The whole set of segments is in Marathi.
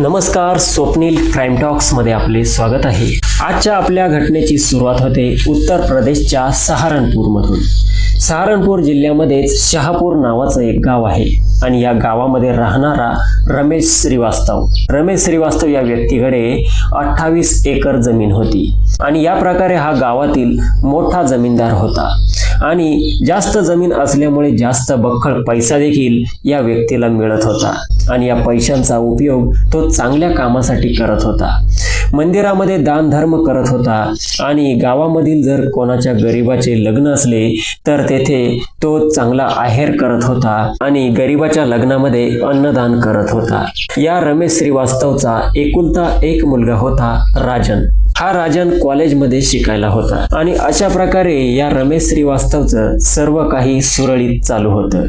नमस्कार स्वप्नील क्राईम टॉक्समध्ये आपले स्वागत आहे. आजच्या आपल्या घटनेची सुरुवात होते उत्तर प्रदेशच्या सहारनपूरमधून. सहारनपूर जिल्ह्यामध्येच शहापूर नावाचं एक गाव आहे आणि या गावामध्ये राहणारा रमेश श्रीवास्तव. रमेश श्रीवास्तव या व्यक्तीकडे अठ्ठावीस एकर जमीन होती आणि या प्रकारे हा गावातील मोठा जमीनदार होता. आणि जास्त जमीन असल्यामुळे जास्त बक्कळ पैसा देखील या व्यक्तीला मिळत होता आणि या पैशांचा उपयोग तो चांगल्या कामासाठी करत होता. मंदिरामध्ये दानधर्म करत होता. आणि गावामधील जर कोणाच्या गरिबाचे लग्न असले तर तेथे तो चांगला आहेर करत होता आणि गरिबाच्या लग्नामध्ये अन्नदान करत होता. या रमेश श्रीवास्तवचा एकुलता एक मुलगा होता राजन. हा राजन कॉलेजमध्ये शिकायला होता. आणि अशा प्रकारे या रमेश श्रीवास्तवचं सर्व काही सुरळीत चालू होतं.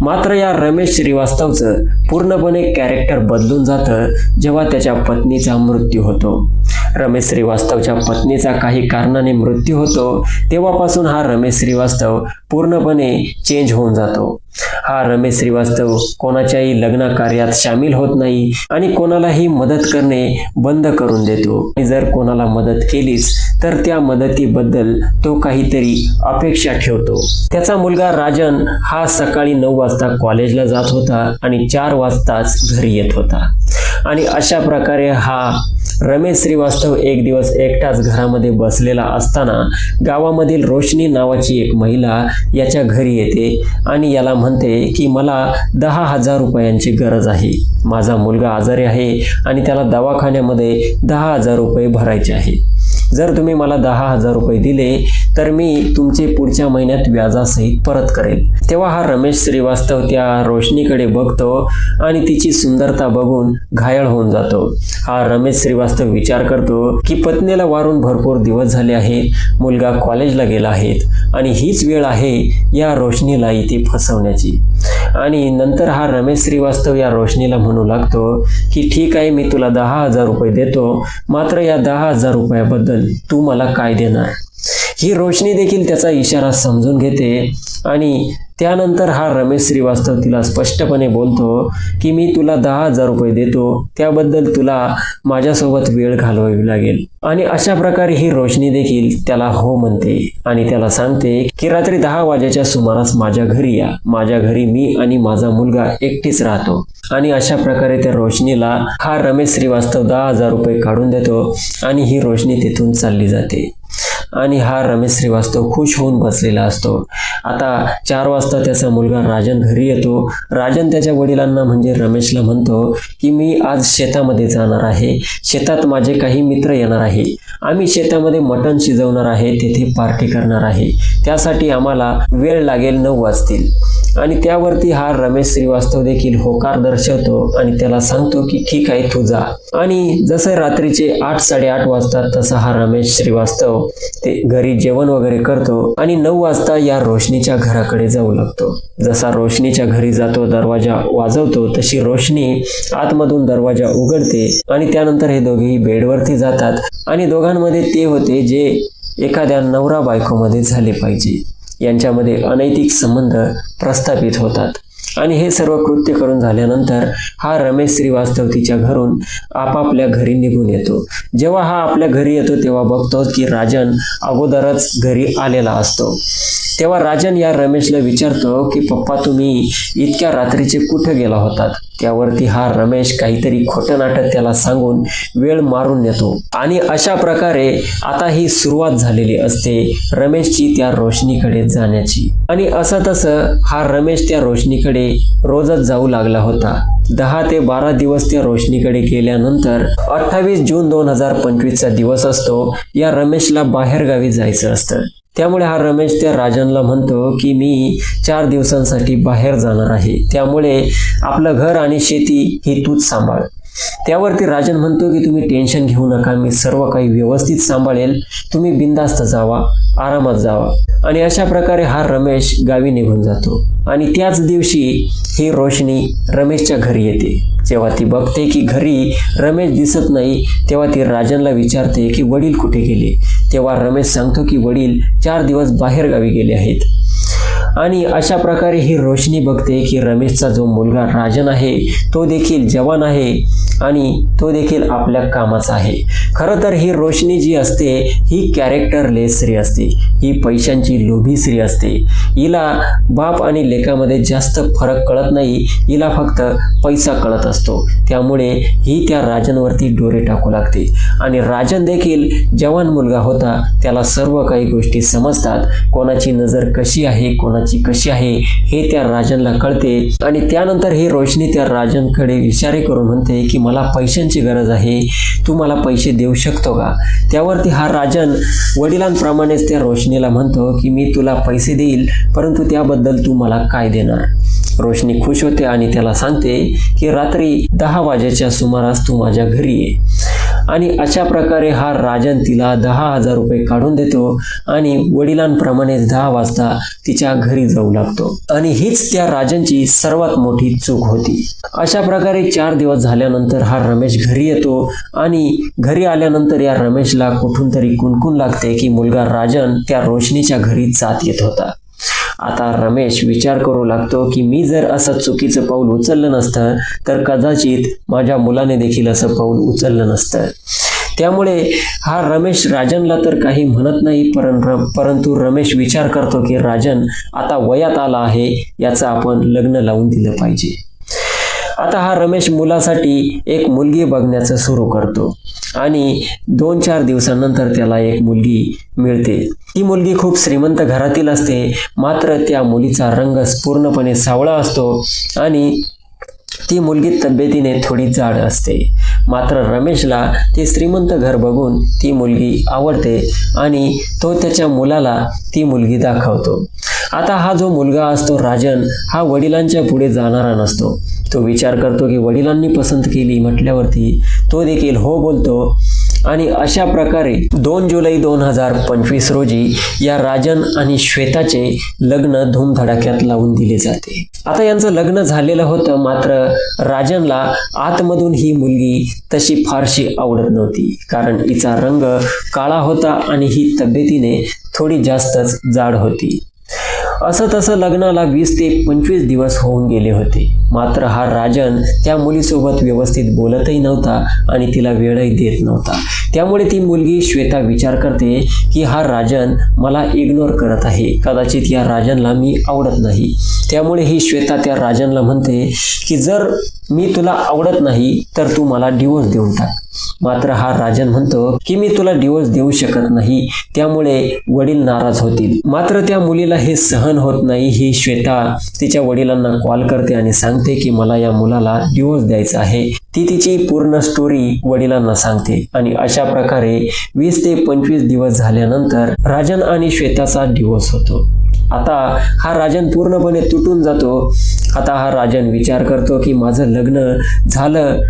मात्र या रमेश श्रीवास्तवचं पूर्णपणे कॅरेक्टर बदलून जातं जेव्हा त्याच्या पत्नीचा मृत्यू होतो. रमेश श्रीवास्तवच्या पत्नीचा काही कारणाने मृत्यू होतो तेव्हापासून हा रमेश श्रीवास्तव पूर्णपणे चेंज होऊन जातो. हा रमेश श्रीवास्तव कोणाच्याही लग्न कार्यात सामील होत नाही आणि कोणालाही मदत करणे बंद करून देतो. आणि जर कोणाला मदत केलीच तर त्या मदतीबद्दल तो काहीतरी अपेक्षा ठेवतो. त्याचा मुलगा राजन हा सकाळी नऊ वाजता कॉलेजला जात होता आणि चार वाजताच घरी येत होता. आणि अशा प्रकारे हा रमेश श्रीवास्तव एक दिवस एकटाच घरामध्ये बसलेला असताना गावामधील रोशनी नावाची एक महिला याच्या घरी येते आणि याला म्हणते की मला दहा हजार रुपयांची गरज आहे. माझा मुलगा आजारी आहे आणि त्याला दवाखान्यामध्ये दहा हजार रुपये भरायचे आहे जर तुम्ही मला दहा हजार रुपये दिले तर मी तुमचे पुढच्या महिन्यात व्याजासहित परत करेल. तेव्हा हा रमेश श्रीवास्तव त्या रोशनीकडे बघतो आणि तिची सुंदरता बघून घायळ होऊन जातो. हा रमेश श्रीवास्तव विचार करतो की पत्नीला वारून भरपूर दिवस झाले आहेत मुलगा कॉलेजला गेला आहेत आणि हीच वेळ आहे या रोशनीला इथे फसवण्याची. आणि नंतर हा रमेश श्रीवास्तव या रोशनीला म्हणू लागतो की ठीक आहे मी तुला दहा हजार रुपये देतो. मात्र या दहा हजार रुपयाबद्दल तू मला काय देणार? ही रोशनी देखील त्याचा इशारा समजून घेते आणि त्यानंतर हा रमेश श्रीवास्तव तिला स्पष्टपणे बोलतो की मी तुला दहा हजार रुपये देतो त्याबद्दल तुला माझ्यासोबत वेळ घालवावी लागेल. आणि अशा प्रकारे ही रोशनी देखील त्याला हो म्हणते आणि त्याला सांगते की रात्री दहा वाजेच्या सुमारास माझ्या घरी या. माझ्या घरी मी आणि माझा मुलगा एकटीच राहतो. आणि अशा प्रकारे त्या रोशनीला हा रमेश श्रीवास्तव दहा हजार रुपये काढून देतो आणि ही रोशनी तिथून चालली जाते. आणि हा रमेश श्रीवास्तव खुश होऊन बसलेला असतो. आता चार वाजता त्याचा मुलगा राजन घरी येतो. राजन त्याच्या वडिलांना म्हणजे रमेशला म्हणतो की मी आज शेतामध्ये जाणार आहे. शेतात माझे काही मित्र येणार आहे. आम्ही शेतामध्ये मटण शिजवणार आहे. तेथे पार्टी करणार आहे. त्यासाठी आम्हाला वेळ लागेल नऊ वाजतील. आणि त्यावरती हा रमेश श्रीवास्तव देखील होकार दर्शवतो आणि त्याला सांगतो की ठीक आहे तू जा. आणि जसं रात्रीचे आठ साडेआठ वाजता तसा हा रमेश श्रीवास्तव ते घरी जेवण वगैरे करतो आणि नऊ वाजता या रोशनीच्या घराकडे जाऊ लागतो. जसा रोशनीच्या घरी जातो दरवाजा वाजवतो तशी रोशनी आतमधून दरवाजा उघडते आणि त्यानंतर हे दोघेही बेडवरती जातात. आणि दोघांमध्ये ते होते जे एखाद्या नवरा बायकोमध्ये झाले पाहिजे. यांच्यामध्ये अनैतिक संबंध प्रस्थापित होतात. आणि हे सर्व कृत्य करून झाल्यानंतर हा रमेश श्रीवास्तव तिच्या घरून आपापल्या घरी निघून येतो. जेव्हा हा आपल्या घरी येतो तेव्हा बघतो की राजन अगोदरच घरी आलेला असतो. तेव्हा राजन या रमेशला विचारतो की पप्पा तुम्ही इतक्या रात्रीचे कुठे गेला होतात? त्यावरती हा रमेश काहीतरी खोटं नाटक त्याला सांगून वेळ मारून नेतो. आणि अशा प्रकारे आता ही सुरुवात झालेली असते रमेशची त्या रोशनीकडे जाण्याची. आणि असं तसं हा रमेश त्या रोशनीकडे रोजच जाऊ लागला होता. दहा ते बारा दिवस त्या रोशनीकडे गेल्यानंतर अठ्ठावीस जून दोन हजार पंचवीसचा दिवस असतो. या रमेशला बाहेरगावी जायचं असतं. त्यामुळे हा रमेश त्या राजनला म्हणतो की मी चार दिवसांसाठी बाहेर जाणार आहे. त्यामुळे आपलं घर आणि शेती ही तूच सांभाळ. त्यावरती राजन म्हणतो की तुम्ही टेन्शन घेऊ नका. मी सर्व काही व्यवस्थित सांभाळेल. तुम्ही बिंदास्त जावा. आरामात जावा. आणि अशा प्रकारे हा रमेश गावी निघून जातो. आणि त्याच दिवशी ही रोशनी रमेशच्या घरी येते. जेव्हा ती बघते की घरी रमेश दिसत नाही तेव्हा ती राजनला विचारते की वडील कुठे गेले? तेव्हा रमेश सांगतो की वडील चार दिवस बाहेर गावी गेले आहेत. आणि अशा प्रकारे ही रोशनी बघते की रमेशचा जो मुलगा राजन आहे तो देखील जवान आहे आणि तो देखील आपल्या कामाचा आहे. खरं तर ही रोशनी जी असते ही कॅरेक्टरलेस स्त्री असते. ही पैशांची लोभी स्त्री असते. हिला बाप आणि लेकामध्ये जास्त फरक कळत नाही हिला फक्त पैसा कळत असतो. त्यामुळे ही त्या राजनवरती डोरे टाकू लागते. आणि राजन देखील जवान मुलगा होता त्याला सर्व काही गोष्टी समजतात. कोणाची नजर कशी आहे कोणाची कशी आहे हे त्या राजनला कळते. आणि त्यानंतर ही रोशनी त्या राजनकडे विचारे करून म्हणते की मला पैशांची गरज आहे तू मला पैसे देऊ शकतो का? त्यावरती हा राजन वडिलांप्रमाणेच त्या रोशनीला म्हणतो की मी तुला पैसे देईल परंतु त्याबद्दल तू मला काय देणार? रोशनी खुश होते आणि त्याला सांगते की रात्री दहा वाजेच्या सुमारास तू माझ्या घरी ये. आणि अशा प्रकारे हा राजन तिला दहा हजार रुपये काढून देतो आणि वडिलांप्रमाणेच दहा वाजता तिच्या घरी जाऊ लागतो. आणि हीच त्या राजनची सर्वात मोठी चूक होती. अशा प्रकारे चार दिवस झाल्यानंतर हा रमेश घरी येतो आणि घरी आल्यानंतर या रमेशला कुठून तरी कुणकुण लागते की मुलगा राजन त्या रोशनीच्या घरी जात येत होता. आता रमेश विचार करू लागतो की मी जर असं चुकीचं पाऊल उचललं नसतं तर कदाचित माझ्या मुलाने देखील असं पाऊल उचललं नसतं. त्यामुळे हा रमेश राजनला तर काही म्हणत नाही परं परंतु रमेश विचार करतो की राजन आता वयात आला आहे याचं आपण लग्न लावून दिलं पाहिजे. आता हा रमेश मुलासाठी एक मुलगी बघण्याचं सुरू करतो. आणि दोन चार दिवसानंतर त्याला एक मुलगी मिळते. ती मुलगी खूप श्रीमंत घरातील असते मात्र त्या मुलीचा रंग पूर्णपणे सावळा असतो आणि ती मुलगी तब्येतीने थोडी जाड असते. मात्र रमेशला ते श्रीमंत घर बघून ती मुलगी आवडते आणि तो त्याच्या मुलाला ती मुलगी दाखवतो. आता हा जो मुलगा असतो राजन हा वडिलांच्या पुढे जाणारा नसतो. तो विचार करतो की वडिलांनी पसंत केली म्हटल्यावरती तो देखील हो बोलतो. आणि अशा प्रकारे दोन जुलै दोन हजार पंचवीस रोजी या राजन आणि श्वेताचे लग्न धूमधडाक्यात लावून दिले जाते. आता यांचं लग्न झालेलं होतं मात्र राजनला आतमधून ही मुलगी तशी फारशी आवडत नव्हती. कारण हिचा रंग काळा होता आणि ही तब्येतीने थोडी जास्तच जाड होती. असं तसं लग्नाला वीस ते पंचवीस दिवस होऊन गेले होते. मात्र हा राजन त्या मुलीसोबत व्यवस्थित बोलतही नव्हता आणि तिला वेळही देत नव्हता. त्यामुळे ती मुलगी श्वेता विचार करते की हा राजन मला इग्नोर करत आहे. कदाचित या राजनला मी आवडत नाही. त्यामुळे ही श्वेता त्या राजनला म्हणते की जर मी तुला आवडत नाही तर तू मला डिवोर्स देऊन टाक. मात्र हा राजन म्हणतो की मी तुला डिवोर्स देऊ शकत नाही. त्यामुळे वडील नाराज होतील. मात्र त्या मुलीला हे सहन होत नाही. ही श्वेता तिच्या वडिलांना कॉल करते आणि सांगते की मला या मुलाला डिवोर्स द्यायचा आहे. ती तिची पूर्ण स्टोरी वडिलांना सांगते. आणि अशा प्रकारे वीस ते पंचवीस दिवस झाल्यानंतर राजन आणि श्वेताचा डिवोर्स होतो. आता हा राजन पूर्णपणे तुटून जातो. आता हा राजन विचार करतो की माझं लग्न झालं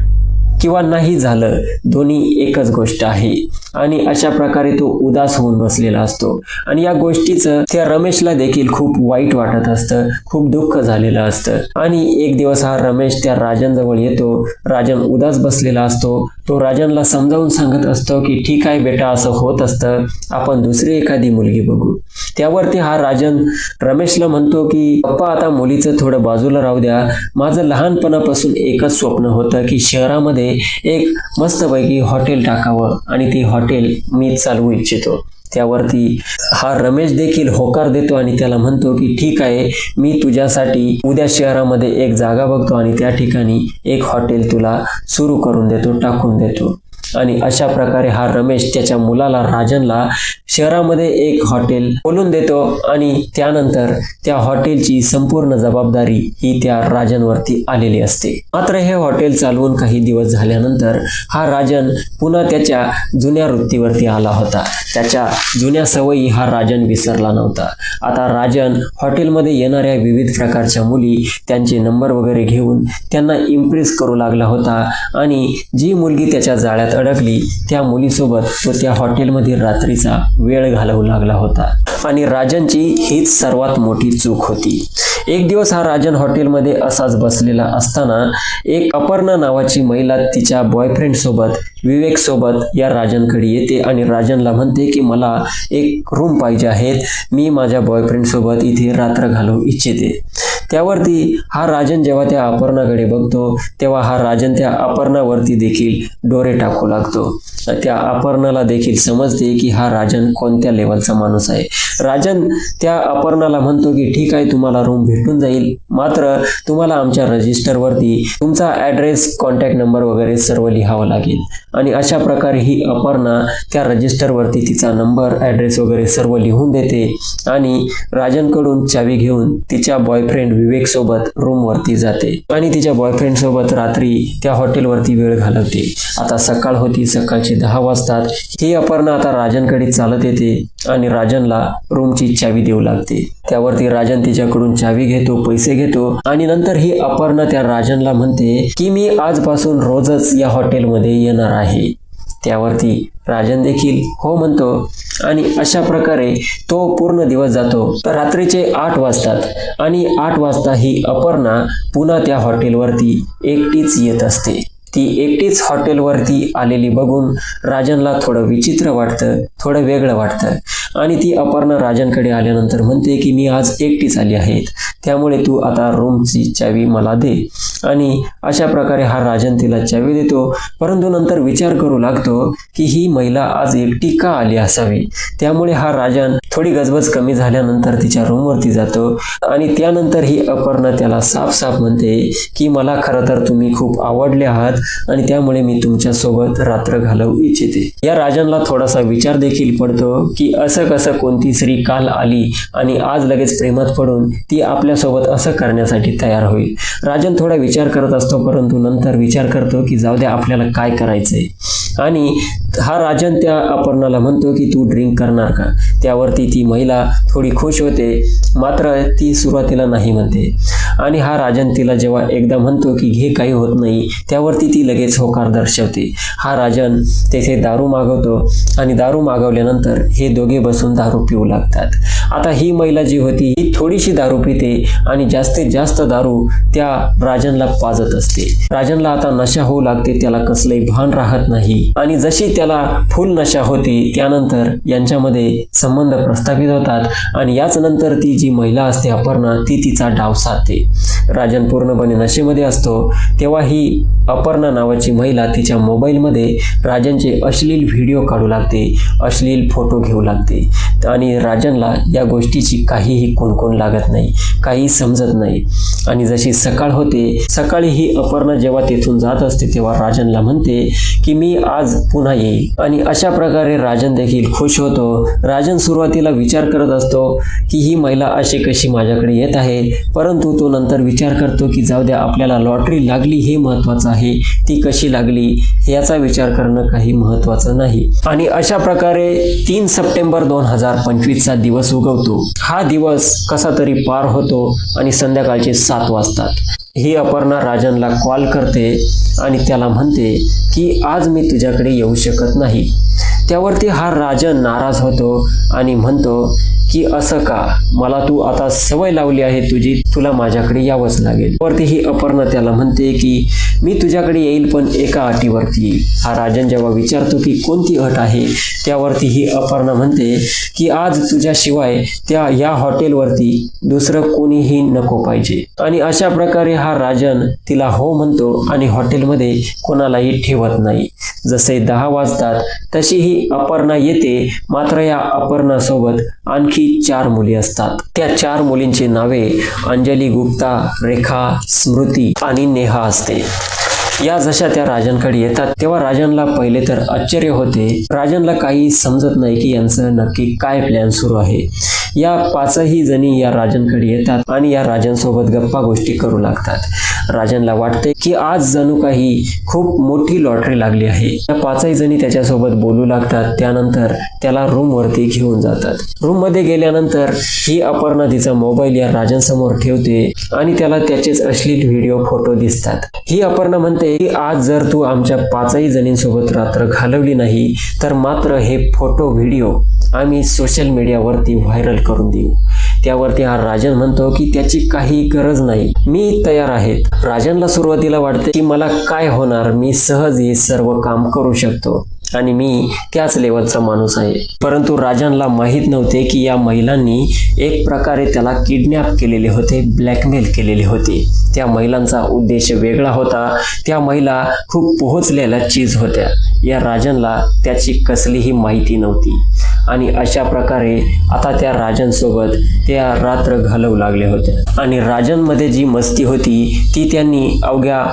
किंवा नाही झालं दोन्ही एकच गोष्ट आहे. आणि अशा प्रकारे तो उदास होऊन बसलेला असतो. आणि या गोष्टीचं त्या रमेशला देखील खूप वाईट वाटत असतं खूप दुःख झालेलं असतं. आणि एक दिवस हा रमेश त्या राजनजवळ येतो. राजन उदास बसलेला असतो. तो राजनला समजावून सांगत असतो की ठीक आहे बेटा असं होत असतं. आपण दुसरी एखादी मुलगी बघू. त्यावरती हा राजन रमेशला म्हणतो की पप्पा आता मुलीचं थोडं बाजूला राहू द्या. माझं लहानपणापासून एकच स्वप्न होतं की शहरामध्ये एक मस्तपैकी हॉटेल टाकावं आणि ते हॉटेल मी चालवू इच्छितो. त्यावरती हा रमेश देखील होकार देतो आणि त्याला म्हणतो की ठीक आहे मी तुझ्यासाठी उद्या शहरामध्ये एक जागा बघतो आणि त्या ठिकाणी एक हॉटेल तुला सुरू करून देतो टाकून देतो. आणि अशा प्रकारे हा रमेश त्याच्या मुलाला राजनला शहरामध्ये एक हॉटेल बोलून देतो आणि त्यानंतर त्या हॉटेलची संपूर्ण जबाबदारी ही त्या राजनवरती आलेली असते. मात्र हे हॉटेल चालवून काही दिवस झाल्यानंतर हा राजन पुन्हा त्याच्या जुन्या वृत्तीवरती आला होता. त्याच्या जुन्या सवयी हा राजन विसरला नव्हता. आता राजन हॉटेलमध्ये येणाऱ्या विविध प्रकारच्या मुली त्यांचे नंबर वगैरे घेऊन त्यांना इम्प्रेस करू लागला होता आणि जी मुलगी त्याच्या जाळ्यात अडकली त्या मुलीसोबत तो त्या हॉटेलमध्ये रात्रीचा वेळ घालवू लागला होता. आणि राजनची हीच सर्वात मोठी चूक होती. एक दिवस हा राजन हॉटेलमध्ये असाच बसलेला असताना एक अपर्णा नावाची महिला तिच्या बॉयफ्रेंड सोबत विवेक सोबत या राजनकडे येते आणि राजनला म्हणते की मला एक रूम पाहिजे आहेत. मी माझ्या बॉयफ्रेंड सोबत इथे रात्र घालवू इच्छिते. त्यावरती हा राजन जेव्हा त्या अपर्णाकडे बघतो तेव्हा हा राजन त्या अपर्णावरती देखील डोरे टाकू लागतो. त्या अपर्णाला देखील समजते की हा राजन कोणत्या लेवलचा माणूस आहे. राजन त्या अपर्णाला म्हणतो की ठीक आहे तुम्हाला रूम भेटून जाईल. मात्र तुम्हाला आमच्या रजिस्टरवरती तुमचा ॲड्रेस कॉन्टॅक्ट नंबर वगैरे सर्व लिहावं लागेल. आणि अशा प्रकारे ही अपर्णा त्या रजिस्टरवरती तिचा नंबर ॲड्रेस वगैरे सर्व लिहून देते. आणि राजनकडून चावी घेऊन तिच्या बॉयफ्रेंड विवेक सोबत रूमवरती जाते. आणि तिच्या बॉयफ्रेंड सोबत रात्री त्या हॉटेलवरती वेळ घालवते. आता सकाळ होती सकाळचे दहा वाजतात. ही अपर्णा आता राजनकडे चालत येते आणि राजनला रूमची चावी देऊ लागते. त्यावरती राजन तिच्याकडून चावी घेतो पैसे घेतो आणि नंतर ही अपर्णा त्या राजनला म्हणते की मी आजपासून रोजच या हॉटेलमध्ये येणार आहे. त्यावरती राजन देखील हो म्हणतो. आणि अशा प्रकारे तो पूर्ण दिवस जातो. रात्रीचे आठ वाजतात. आणि आठ वाजता ही अपर्णा पुन्हा त्या हॉटेलवरती एकटीच येत असते. ती एकटीच हॉटेलवरती आलेली बघून राजनला थोडं विचित्र वाटतं थोडं वेगळं वाटतं. आणि ती अपर्णा राजांकडे आल्यानंतर म्हणते की मी आज एकटीच आली आहेत. त्यामुळे तू आता रूमची चावी मला दे. आणि अशा प्रकारे हा राजन तिला चावी देतो. परंतु नंतर विचार करू लागतो की ही महिला आज एकटी का आली असावी? त्यामुळे हा राजन थोडी गजबज कमी झाल्यानंतर तिच्या रूमवरती जातो आणि त्यानंतर ही अपर्णा त्याला साफ साफ म्हणते की मला खरं तर तुम्ही खूप आवडले आहात आणि त्यामुळे मी तुमच्यासोबत रात्र घालवू इच्छिते. या राजनला थोडासा विचार देखील पडतो की असं कसं कोणती स्त्री काल आली आणि आज लगेच प्रेमात पडून ती आपल्यासोबत असं करण्यासाठी तयार होईल. राजन थोडा विचार करत असतो परंतु नंतर विचार करतो की जाऊ द्या आपल्याला काय करायचंय. आणि हा राजन त्या अपर्णाला म्हणतो की तू ड्रिंक करणार का? त्यावरती ती महिला थोडी खुश होते. मात्र ती सुरुवातीला नाही म्हणते. आणि हा राजन तिला जेव्हा एकदा म्हणतो की घे काही होत नाही त्यावरती ती लगेच होकार दर्शवते. हा राजन तेथे दारू मागवतो आणि दारू मागवल्यानंतर हे दोघे बसून दारू पिऊ लागतात. आता ही महिला जी होती ही थोडीशी दारू पिते आणि जास्तीत जास्त दारू त्या राजनला पाजत असते. राजनला आता नशा होऊ लागते त्याला कसलंही भान राहत नाही. आणि जशी त्याला फुल नशा होती त्यानंतर यांच्यामध्ये संबंध प्रस्थापित होतात आणि याच नंतर ती जी महिला असते अपर्णा ती तिचा डाव साधते. राजन पूर्णपणे नशेमध्ये असतो तेव्हा ही अपर्णा नावाची महिला तिच्या मोबाईलमध्ये राजनचे अश्लील व्हिडिओ काढू लागते अश्लील फोटो घेऊ लागते. आणि राजनला या गोष्टीची काहीही कोणकोण लागत नाही काही समजत नाही. आणि जशी सकाळ होते सकाळी ही अपर्णा जेव्हा तेथून जात असते तेव्हा राजनला म्हणते की मी आज पुन्हा येईल आणि अशा प्रकारे राजन देखील खुश होतो. राजन सुरुवातीला विचार करत असतो की ही महिला अशी कशी माझ्याकडे येत आहे? परंतु तो नंतर विचार करतो की जाऊ द्या आपल्याला लॉटरी लागली हे महत्त्वाचं आहे ती कशी लागली याचा विचार करणं काही महत्वाचं नाही. आणि अशा प्रकारे तीन सप्टेंबर दोन हजार पंचवीसचा दिवस उगवतो. हा दिवस कसा तरी पार होतो आणि संध्याकाळचे सात वाजतात. ही अपर्णा राजनला कॉल करते आणि त्याला म्हणते की आज मी तुझ्याकडे येऊ शकत नाही. त्यावरती हा राजन नाराज होतो आणि म्हणतो की असं का? मला तू आता सवय लावली आहे तुझी तुला माझ्याकडे यावंच लागेल. वरती ही अपर्णा त्याला म्हणते की मी तुझ्याकडे येईल पण एका अटीवरती हा राजन जेव्हा विचारतो की कोणती अट आहे त्यावरती ही अपर्णा म्हणते की आज तुझ्याशिवाय त्या या हॉटेलवरती दुसरं कोणीही नको पाहिजे. आणि अशा प्रकारे हा राजन तिला हो म्हणतो आणि हॉटेलमध्ये कोणालाही ठेवत नाही. जसे दहा वाजतात तशी ही अपर्णा येते मात्र या अपर्णासोबत आणखी चार मुली असतात. त्या चार मुलींची नावे अंजली गुप्ता रेखा स्मृती आणि नेहा असते. या जशा त्या राजनकडे येतात तेव्हा राजनला पहिले तर आश्चर्य होते. राजनला काही समजत नाही की यांचं नक्की काय प्लॅन सुरू आहे. या पाचही जणी या राजनकडे येतात आणि या राजनसोबत गप्पा गोष्टी करू लागतात. राजनला वाटते की आज जणू काही खूप मोठी लॉटरी लागली आहे. या पाचही जणी त्याच्यासोबत बोलू लागतात. त्यानंतर त्याला रूम वरती घेऊन जातात. रूममध्ये गेल्यानंतर ही अपर्णा तिचा मोबाईल या राजनसमोर ठेवते आणि त्याला त्याचेच अश्लील व्हिडिओ फोटो दिसतात. ही अपर्णा म्हणते की आज जर तू आमच्या पाचही जणींसोबत रात्र घालवली नाही तर मात्र हे फोटो व्हिडिओ आम्ही सोशल मीडियावरती व्हायरल करून देऊ. त्यावरती हा राजन म्हणतो की त्याची काही गरज नाही. मी तयार आहे राजनला सुरुवातीला वाटते की मला काय होणार? मी सहज हे सर्व काम करू शकतो. आणि मी त्याच लेवलचा माणूस आहे. परंतु राजांना माहीत नव्हते की या महिलांनी एक प्रकारे त्याला किडनॅप केलेले होते ब्लॅकमेल केलेले होते. त्या महिलांचा उद्देश वेगळा होता. त्या महिला खूप पोहोचलेल्या चीज होत्या. या राजांना त्याची कसलीही माहिती नव्हती. आणि अशा प्रकारे आता त्या राजांसोबत त्या रात्र घालवू लागले होत्या. आणि राजांमध्ये जी मस्ती होती ती त्यांनी अवघ्या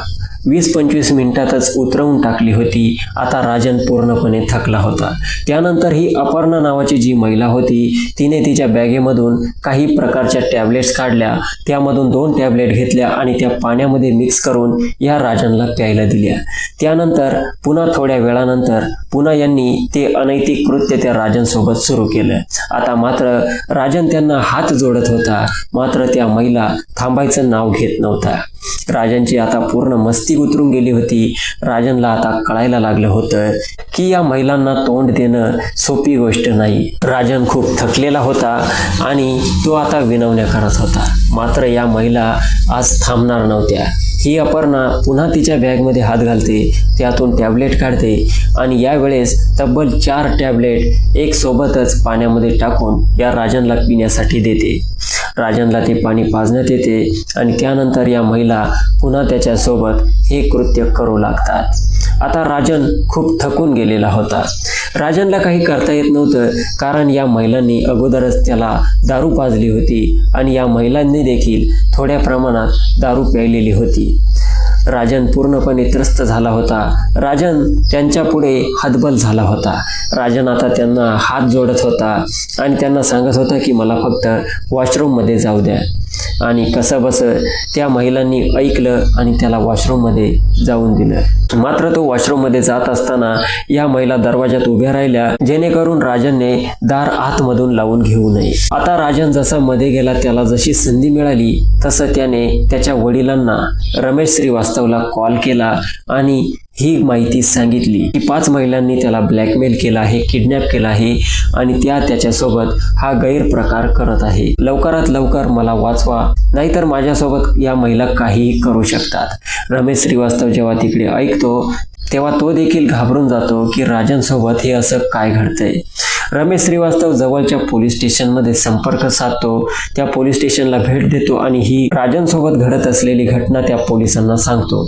वीस पंचवीस मिनिटातच उतरवून टाकली होती. आता राजन पूर्णपणे थकला होता. त्यानंतर ही अपर्णा नावाची जी महिला होती तिने तिच्या बॅगेमधून काही प्रकारच्या टॅबलेट्स काढल्या. त्यामधून दोन टॅबलेट घेतल्या आणि त्या पाण्यामध्ये मिक्स करून या राजांना प्यायला दिल्या. त्यानंतर पुन्हा थोड्या वेळानंतर पुन्हा यांनी ते अनैतिक कृत्य त्या राजांसोबत सुरू केलं. आता मात्र राजन त्यांना हात जोडत होता. मात्र त्या महिला थांबायचं नाव घेत नव्हता. राजांची आता पूर्ण मस्ती उतरून गेली होती. राजनला आता कळायला लागलं होतं की या महिलांना तोंड देणं सोपी गोष्ट नाही. राजन खूप थकलेला होता आणि तो आता विनवण्या करत होता. मात्र या महिला आज थांबणार नव्हत्या. ही अपर्णा पुन्हा तिच्या बॅगमध्ये हात घालते त्यातून टॅबलेट काढते आणि यावेळेस तब्बल चार टॅबलेट एक सोबतच पाण्यामध्ये टाकून या राजनला पिण्यासाठी देते. राजनला ते पाणी पाजण्यात येते आणि त्यानंतर या महिला पुन्हा त्याच्यासोबत हे कृत्य करू लागतात. आता राजन खूप थकून गेलेला होता. राजनला काही करता येत नव्हतं कारण या महिलांनी अगोदरच त्याला दारू पाजली होती आणि या महिलांनी देखील थोड्या प्रमाणात दारू प्यायलेली होती. राजन पूर्णपणे त्रस्त झाला होता. राजन त्यांच्या पुढे हतबल झाला होता. राजन आता त्यांना हात जोडत होता आणि त्यांना सांगत होता की मला फक्त वॉशरूममध्ये जाऊ द्या. आणि कसं त्या महिलांनी ऐकलं आणि त्याला वॉशरूममध्ये जाऊन दिलं. मात्र तो वॉशरूममध्ये जात असताना या महिला दरवाजात उभ्या राहिल्या जेणेकरून राजनने दार आतमधून लावून घेऊ नये. आता राजन जसा मध्ये गेला त्याला जशी संधी मिळाली तसं त्याने त्याच्या वडिलांना रमेश श्रीवास्तवला कॉल केला आणि ही माहिती सांगितली. की पाच महिलांनी त्याला ब्लॅकमेल केला आहे किडनॅप केला आहे आणि त्या त्याच्यासोबत हा गैरप्रकार करत आहे. लवकरात लवकर मला वाचवा नाहीतर माझ्यासोबत या महिला काहीही करू शकतात. रमेश श्रीवास्तव जेव्हा तिकडे ऐकतो तेव्हा तो देखील घाबरून जातो की राजांसोबत हे असं काय घडतंय. रमेश श्रीवास्तव जवळच्या पोलीस स्टेशनमध्ये संपर्क साधतो त्या पोलीस स्टेशनला भेट देतो आणि ही राजांसोबत घडत असलेली घटना त्या पोलिसांना सांगतो.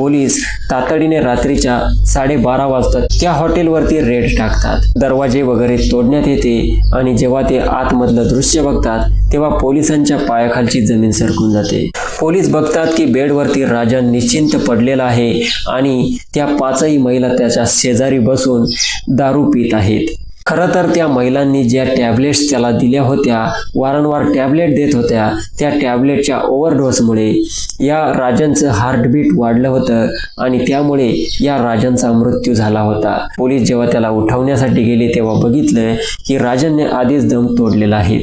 पोलीस तातडीने रात्रीच्या साडेबारा वाजता त्या हॉटेलवरती रेड टाकतात. दरवाजे वगैरे तोडण्यात येते आणि जेव्हा ते आतमधलं दृश्य बघतात तेव्हा पोलिसांच्या पायाखालची जमीन सरकून जाते. पोलीस बघतात की बेडवरती राजा निश्चिंत पडलेला आहे आणि त्या पाचही महिला त्याच्या शेजारी बसून दारू पित आहेत. खरं तर त्या महिलांनी ज्या टॅबलेट्स त्याला दिल्या होत्या वारंवार टॅबलेट देत होत्या त्या टॅबलेटच्या ओव्हरडोसमुळे या राजांचं हार्टबीट वाढलं होतं आणि त्यामुळे या राजांचा मृत्यू झाला होता. पोलीस जेव्हा त्याला उठवण्यासाठी गेले तेव्हा बघितलं की राजांनी आधीच दम तोडलेला आहे.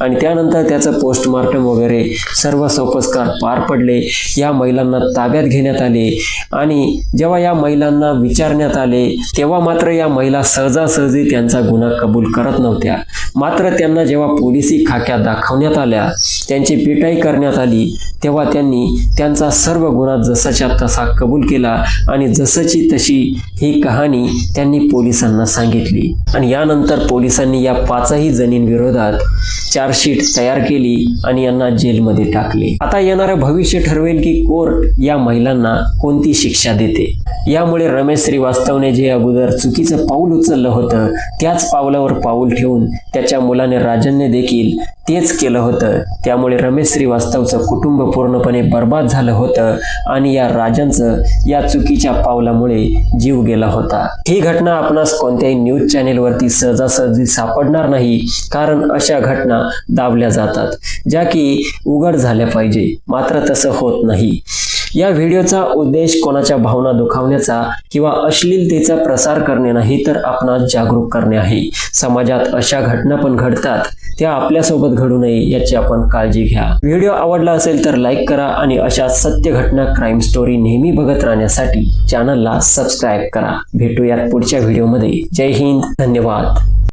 आणि त्यानंतर त्याचं पोस्टमार्टम वगैरे सर्व सोपस्कार पार पडले. या महिलांना ताब्यात घेण्यात आले आणि जेव्हा या महिलांना विचारण्यात आले तेव्हा मात्र या महिला सहजासहजी त्यांचा गुन्हा कबूल करत नव्हत्या. मात्र त्यांना जेव्हा पोलिसी खाक्या दाखवण्यात आल्या त्यांची पिटाई करण्यात आली तेव्हा त्यांनी त्यांचा सर्व गुन्हा जसाच्या तसा कबूल केला आणि जसंची तशी ही कहाणी त्यांनी पोलिसांना सांगितली. आणि यानंतर पोलिसांनी या पाचही जणींविरोधात चार्जशीट तयार केली आणि यांना जेलमध्ये टाकले. आता येणारं भविष्य ठरवेल की कोर्ट या महिलांना कोणती शिक्षा देते. यामुळे रमेश श्रीवास्तवने जे अगोदर चुकीचं पाऊल उचललं होतं त्याच त्याच पावलावर पाऊल ठेवून त्याच्या मुलाने राजनने देखील तेच केलं होतं. त्यामुळे रमेश श्रीवास्तवचं कुटुंब पूर्णपणे बर्बाद झालं होतं आणि या राजांचं या चुकीच्या पावलामुळे जीव गेला होता. ही घटना आपणास कोणत्याही न्यूज चॅनेलवरती सहजासहजी सापडणार नाही कारण अशा घटना दाबल्या जातात ज्या की उघड झाल्या पाहिजे. मात्र तसं होत नाही. या व्हिडिओचा उद्देश कोणाच्या भावना दुखावण्याचा किंवा अश्लीलतेचा प्रसार करणे नाही तर आपणास जागरूक करणे आहे. समाजात अशा घटना पण घडतात. त्या आपल्यासोबत घडू नये याची आपण काळजी घ्या. व्हिडिओ आवडला असेल तर लाईक करा आणि अशा सत्य घटना क्राईम स्टोरी नेहमी बघत राहण्यासाठी चॅनलला सबस्क्राईब करा. भेटूयात पुढच्या व्हिडिओमध्ये. जय हिंद. धन्यवाद.